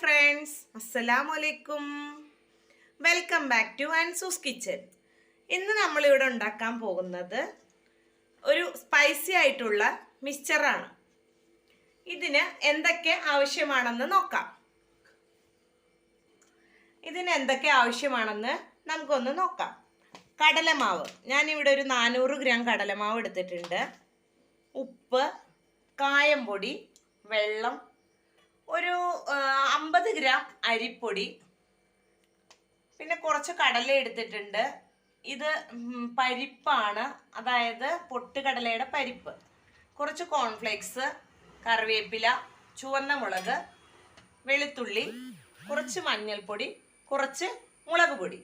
Friends അസ്സലാമു അലൈക്കും welcome back to ആൻസൂസ് കിച്ചൻ ഇന്ന് നമ്മളിവിടെ ഉണ്ടാക്കാൻ പോകുന്നത് ഒരു സ്പൈസി ആയിട്ടുള്ള മിക്സ്ചറാണ് ഇതിന് എന്തൊക്കെ ആവശ്യമാണെന്ന് നോക്കാം. ഇതിന് എന്തൊക്കെ ആവശ്യമാണെന്ന് നമുക്കൊന്ന് നോക്കാം. കടലമാവ്. ഞാനിവിടെ ഒരു നാനൂറ് ഗ്രാം കടലമാവ് എടുത്തിട്ടുണ്ട്. ഉപ്പ് കായംപൊടി വെള്ളം ഒരു അമ്പത് ഗ്രാം അരിപ്പൊടി പിന്നെ കുറച്ച് കടല എടുത്തിട്ടുണ്ട്. ഇത് പരിപ്പാണ്. അതായത് പൊട്ടുകടലയുടെ പരിപ്പ്. കുറച്ച് കോൺഫ്ലേക്സ് കറിവേപ്പില ചുവന്ന മുളക് വെളുത്തുള്ളി കുറച്ച് മഞ്ഞൾപ്പൊടി കുറച്ച് മുളക് പൊടി.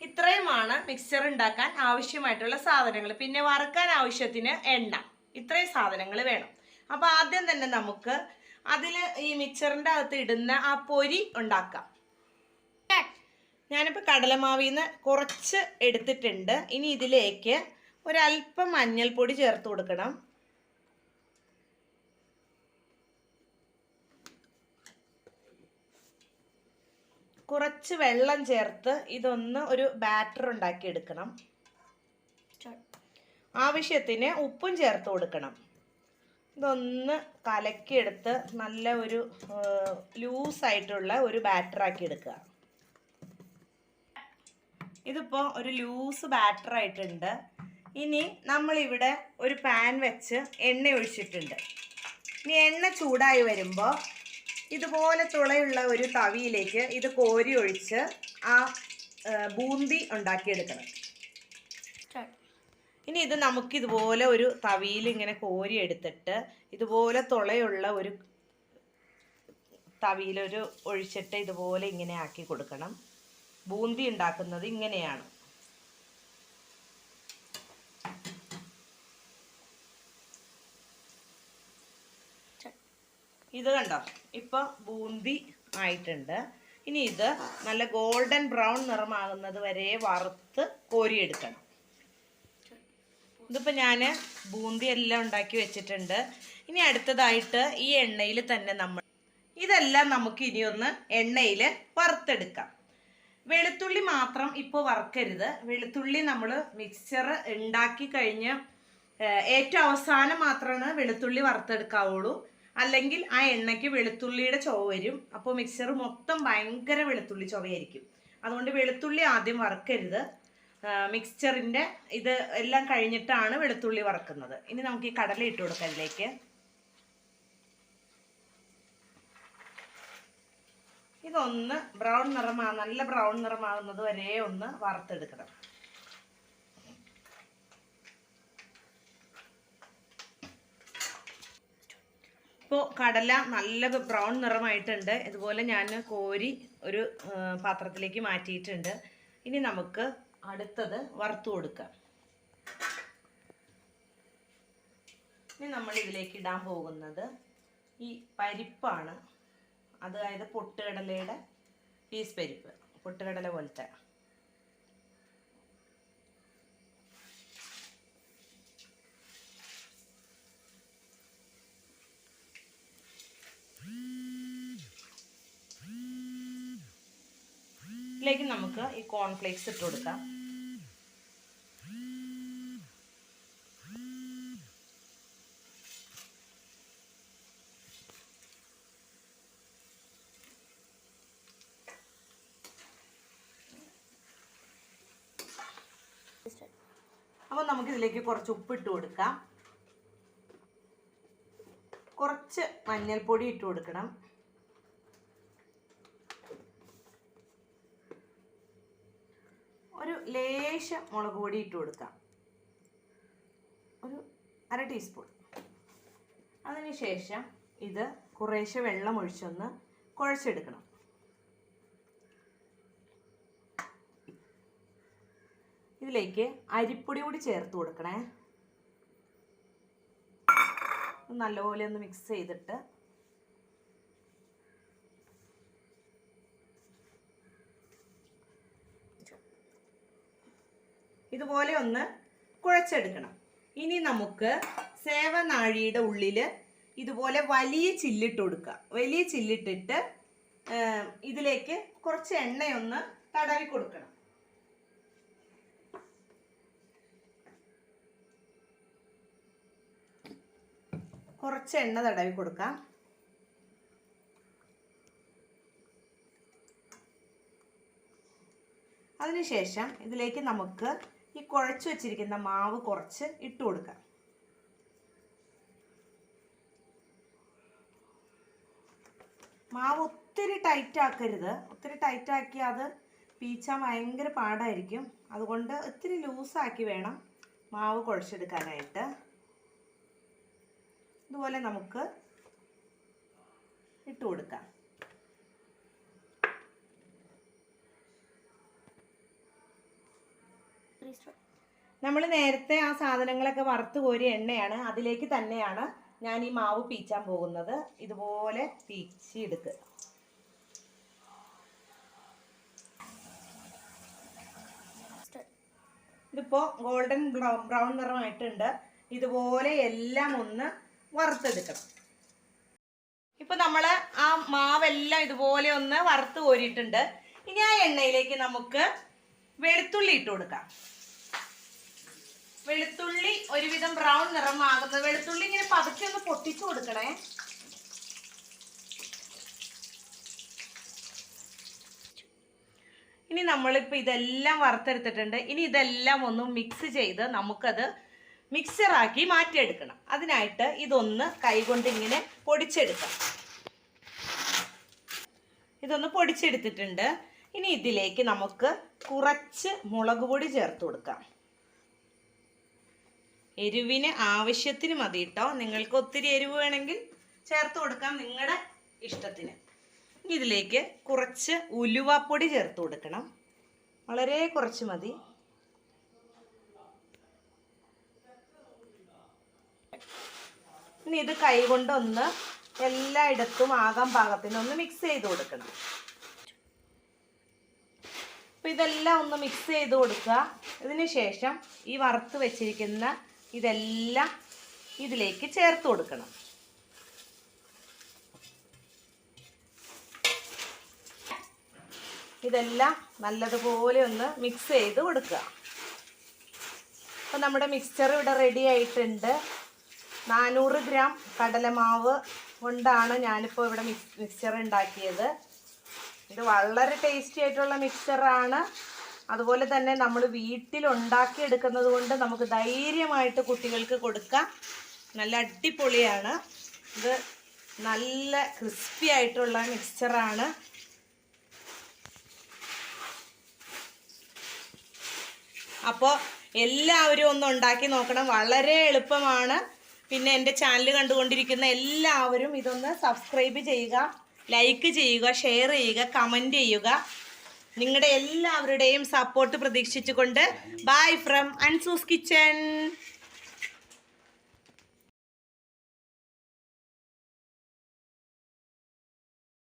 ഇത്രയുമാണ് മിക്സർ ഉണ്ടാക്കാൻ ആവശ്യമായിട്ടുള്ള സാധനങ്ങൾ. പിന്നെ വറുക്കാൻ ആവശ്യത്തിന് എണ്ണ. ഇത്രയും സാധനങ്ങൾ വേണം. അപ്പോൾ ആദ്യം തന്നെ നമുക്ക് അതിൽ ഈ മിക്സറിന്റെ അകത്ത് ഇടുന്ന ആ പൊരി ഉണ്ടാക്കാം. ഞാനിപ്പോൾ കടലമാവിൽ നിന്ന് കുറച്ച് എടുത്തിട്ടുണ്ട്. ഇനി ഇതിലേക്ക് ഒരല്പം മഞ്ഞൾപ്പൊടി ചേർത്ത് കൊടുക്കണം. കുറച്ച് വെള്ളം ചേർത്ത് ഇതൊന്ന് ഒരു ബാറ്റർ ഉണ്ടാക്കി എടുക്കണം ആവശ്യത്തിന് ഉപ്പും ചേർത്ത് കൊടുക്കണം. ഇതൊന്ന് കലക്കിയെടുത്ത് നല്ല ഒരു ലൂസായിട്ടുള്ള ഒരു ബാറ്ററാക്കി എടുക്കുക ഇതിപ്പോൾ ഒരു ലൂസ് ബാറ്റർ ആയിട്ടുണ്ട് ഇനി നമ്മളിവിടെ ഒരു പാൻ വെച്ച് എണ്ണ ഒഴിച്ചിട്ടുണ്ട്. ഇനി എണ്ണ ചൂടായി വരുമ്പോൾ ഇതുപോലെ തുളയുള്ള ഒരു തവിയിലേക്ക് ഇത് കോരി ഒഴിച്ച് ആ, ബൂന്തി ഉണ്ടാക്കിയെടുക്കണം. ഇനി ഇത് നമുക്ക് ഇതുപോലെ ഒരു തവിയിൽ ഇങ്ങനെ കോരി എടുത്തിട്ട് ഇതുപോലെ തുളയുള്ള ഒരു തവിയിലൊരു ഒഴിച്ചിട്ട് ഇതുപോലെ ഇങ്ങനെ ആക്കി കൊടുക്കണം. ബൂന്തി ഉണ്ടാക്കുന്നത് ഇങ്ങനെയാണ്. ഇത് കണ്ടോ? ഇപ്പൊ ബൂന്തി ആയിട്ടുണ്ട്. ഇനി ഇത് നല്ല ഗോൾഡൻ ബ്രൗൺ നിറമാകുന്നത് വരെ വറുത്ത് കോരിയെടുക്കണം. ഇതിപ്പോൾ ഞാൻ ബൂന്തി എല്ലാം ഉണ്ടാക്കി വെച്ചിട്ടുണ്ട്. ഇനി അടുത്തതായിട്ട് ഈ എണ്ണയിൽ തന്നെ നമ്മൾ ഇതെല്ലാം നമുക്ക് ഇനി ഒന്ന് എണ്ണയിൽ വറുത്തെടുക്കാം. വെളുത്തുള്ളി മാത്രം ഇപ്പോൾ വറുക്കരുത്. വെളുത്തുള്ളി നമ്മൾ മിക്സ്ചർ ഉണ്ടാക്കി കഴിഞ്ഞ് ഏറ്റവും അവസാനം മാത്രമാണ് വെളുത്തുള്ളി വറുത്തെടുക്കാവുള്ളൂ. അല്ലെങ്കിൽ ആ എണ്ണയ്ക്ക് വെളുത്തുള്ളിയുടെ ചുവ വരും. അപ്പോൾ മിക്സർ മൊത്തം ഭയങ്കര വെളുത്തുള്ളി ചുവയായിരിക്കും. അതുകൊണ്ട് വെളുത്തുള്ളി ആദ്യം വറുക്കരുത്. മിക്സ്ചറിന്റെ ഇത് എല്ലാം കഴിഞ്ഞിട്ടാണ് വെളുത്തുള്ളി വറക്കുന്നത്. ഇനി നമുക്ക് ഈ കടല ഇട്ട് കൊടുക്കാം ഇതിലേക്ക് ഇതൊന്ന് ബ്രൗൺ നിറമാ നല്ല ബ്രൗൺ നിറമാകുന്നത് വരെ ഒന്ന് വറുത്തെടുക്കണം. ഇപ്പോൾ കടല നല്ല ബ്രൗൺ നിറമായിട്ടുണ്ട്. ഇതുപോലെ ഞാൻ കോരി ഒരു പാത്രത്തിലേക്ക് മാറ്റിയിട്ടുണ്ട്. ഇനി നമുക്ക് അടുത്തത് വറുത്തു കൊടുക്കാം ഇനി നമ്മൾ ഇതിലേക്ക് ഇടാൻ പോകുന്നത് ഈ പരിപ്പാണ്. അതായത് പൊട്ടുകടലയുടെ പീസ് പരിപ്പ്. പൊട്ടുകടല പോലത്തെ. ഇതിലേക്ക് നമുക്ക് ഈ കോൺഫ്ലേക്സ് ഇട്ട് കൊടുക്കാം. അപ്പോൾ നമുക്ക് ഇതിലേക്ക് കുറച്ച് ഉപ്പിട്ട് കൊടുക്കാം. കുറച്ച് മഞ്ഞൾപ്പൊടി ഇട്ട് കൊടുക്കണം. ഒരു ലേശം മുളക് പൊടി ഇട്ട് കൊടുക്കാം. ഒരു അര ടീസ്പൂൺ. അതിനുശേഷം ഇത് കുറേശ്ശെ വെള്ളം ഒഴിച്ചൊന്ന് കുഴച്ചെടുക്കണം. ഇതിലേക്ക് അരിപ്പൊടി കൂടി ചേർത്ത് കൊടുക്കണേ. നല്ലപോലെ ഒന്ന് മിക്സ് ചെയ്തിട്ട് ഇതുപോലെ ഒന്ന് കുഴച്ചെടുക്കണം. ഇനി നമുക്ക് സേവനാഴിയുടെ ഉള്ളിൽ ഇതുപോലെ വലിയ ചില്ലിട്ട് കൊടുക്കുക വലിയ ചില്ലിട്ടിട്ട് ഇതിലേക്ക് കുറച്ച് എണ്ണയൊന്ന് തടവി കൊടുക്കണം. കുറച്ച് എണ്ണ തടവി കൊടുക്കാം. അതിനുശേഷം ഇതിലേക്ക് നമുക്ക് ഈ കുഴച്ചു വെച്ചിരിക്കുന്ന മാവ് കുറച്ച് ഇട്ടു കൊടുക്കാം. മാവ് ഒത്തിരി ടൈറ്റ് ആക്കരുത്. ഒത്തിരി ടൈറ്റ് ആക്കിയാൽ അത് പീച്ചാൻ ഭയങ്കര പാടായിരിക്കും. അതുകൊണ്ട് ഒത്തിരി ലൂസാക്കി വേണം മാവ് കുഴച്ചെടുക്കാനായിട്ട്. ഇതുപോലെ നമുക്ക് ഇട്ട് കൊടുക്കാം. നമ്മൾ നേരത്തെ ആ സാധനങ്ങളൊക്കെ വറുത്ത് കോരിയ എണ്ണയാണ്. അതിലേക്ക് തന്നെയാണ് ഞാൻ ഈ മാവ് പീച്ചാൻ പോകുന്നത്. ഇതുപോലെ പീച്ചിയെടുക്കുക ഇതിപ്പോ ഗോൾഡൻ ബ്രൗൺ നിറമായിട്ടുണ്ട്. ഇതുപോലെ എല്ലാം ഒന്ന് വറുത്തെടുക്കണം. ഇപ്പൊ നമ്മൾ ആ മാവെല്ലാം ഇതുപോലെ ഒന്ന് വറുത്ത് കോരിയിട്ടുണ്ട്. ഇനി ആ എണ്ണയിലേക്ക് നമുക്ക് വെളുത്തുള്ളി ഇട്ട് കൊടുക്കാം. വെളുത്തുള്ളി ഒരുവിധം ബ്രൗൺ നിറമാകുന്നത്. വെളുത്തുള്ളി ഇങ്ങനെ പതുക്കെ ഒന്ന് പൊട്ടിച്ചു കൊടുക്കണേ. ഇനി നമ്മളിപ്പോൾ ഇതെല്ലാം വറുത്തെടുത്തിട്ടുണ്ട്. ഇനി ഇതെല്ലാം ഒന്ന് മിക്സ് ചെയ്ത് നമുക്കത് മിക്സറാക്കി മാറ്റിയെടുക്കണം. അതിനായിട്ട് ഇതൊന്ന് കൈകൊണ്ട് ഇങ്ങനെ പൊടിച്ചെടുക്കാം. ഇതൊന്ന് പൊടിച്ചെടുത്തിട്ടുണ്ട്. ഇനി ഇതിലേക്ക് നമുക്ക് കുറച്ച് മുളക് പൊടി ചേർത്ത് കൊടുക്കാം. എരിവിന് ആവശ്യത്തിന് മതി കേട്ടോ നിങ്ങൾക്ക് ഒത്തിരി എരിവ് വേണമെങ്കിൽ ചേർത്ത് കൊടുക്കാം നിങ്ങളുടെ ഇഷ്ടത്തിന്. ഇതിലേക്ക് കുറച്ച് ഉലുവാപ്പൊടി ചേർത്ത് കൊടുക്കണം. വളരെ കുറച്ച് മതി. ഇനി ഇത് കൈ കൈകൊണ്ടൊന്ന് എല്ലായിടത്തും ആകാൻ പാകത്തിന്. ഒന്ന് മിക്സ് ചെയ്ത് കൊടുക്കണം. അപ്പം ഇതെല്ലാം ഒന്ന് മിക്സ് ചെയ്ത് കൊടുക്കുക. ഇതിന് ശേഷം ഈ വറുത്ത് വെച്ചിരിക്കുന്ന ഇതെല്ലാം ഇതിലേക്ക് ചേർത്ത് കൊടുക്കണം. ഇതെല്ലാം നല്ലതുപോലെ ഒന്ന് മിക്സ് ചെയ്ത് കൊടുക്കുക. അപ്പോൾ നമ്മുടെ മിക്സ്ചർ ഇവിടെ റെഡി ആയിട്ടുണ്ട്. നാനൂറ് ഗ്രാം കടലമാവ് കൊണ്ടാണ് ഞാനിപ്പോൾ ഇവിടെ മിക്സ് മിക്സ്ചർ ഉണ്ടാക്കിയത്. ഇത് വളരെ ടേസ്റ്റി ആയിട്ടുള്ള മിക്സ്ചറാണ് അതുപോലെ തന്നെ നമ്മൾ വീട്ടിൽ ഉണ്ടാക്കിയെടുക്കുന്നത് കൊണ്ട് നമുക്ക് ധൈര്യമായിട്ട് കുട്ടികൾക്ക് കൊടുക്കാം. നല്ല അടിപൊളിയാണ്. ഇത് നല്ല ക്രിസ്പി ആയിട്ടുള്ള മിക്സ്ചറാണ് അപ്പോൾ എല്ലാവരും ഒന്ന് ഉണ്ടാക്കി നോക്കണം. വളരെ എളുപ്പമാണ്. പിന്നെ എന്റെ ചാനൽ കണ്ടുകൊണ്ടിരിക്കുന്ന എല്ലാവരും ഇതൊന്ന് സബ്സ്ക്രൈബ് ചെയ്യുക ലൈക്ക് ചെയ്യുക ഷെയർ ചെയ്യുക കമന്റ് ചെയ്യുക. നിങ്ങളുടെ എല്ലാവരുടെയും സപ്പോർട്ട് പ്രതീക്ഷിച്ചുകൊണ്ട് ബൈ ഫ്രം അൻസൂസ് കിച്ചൺ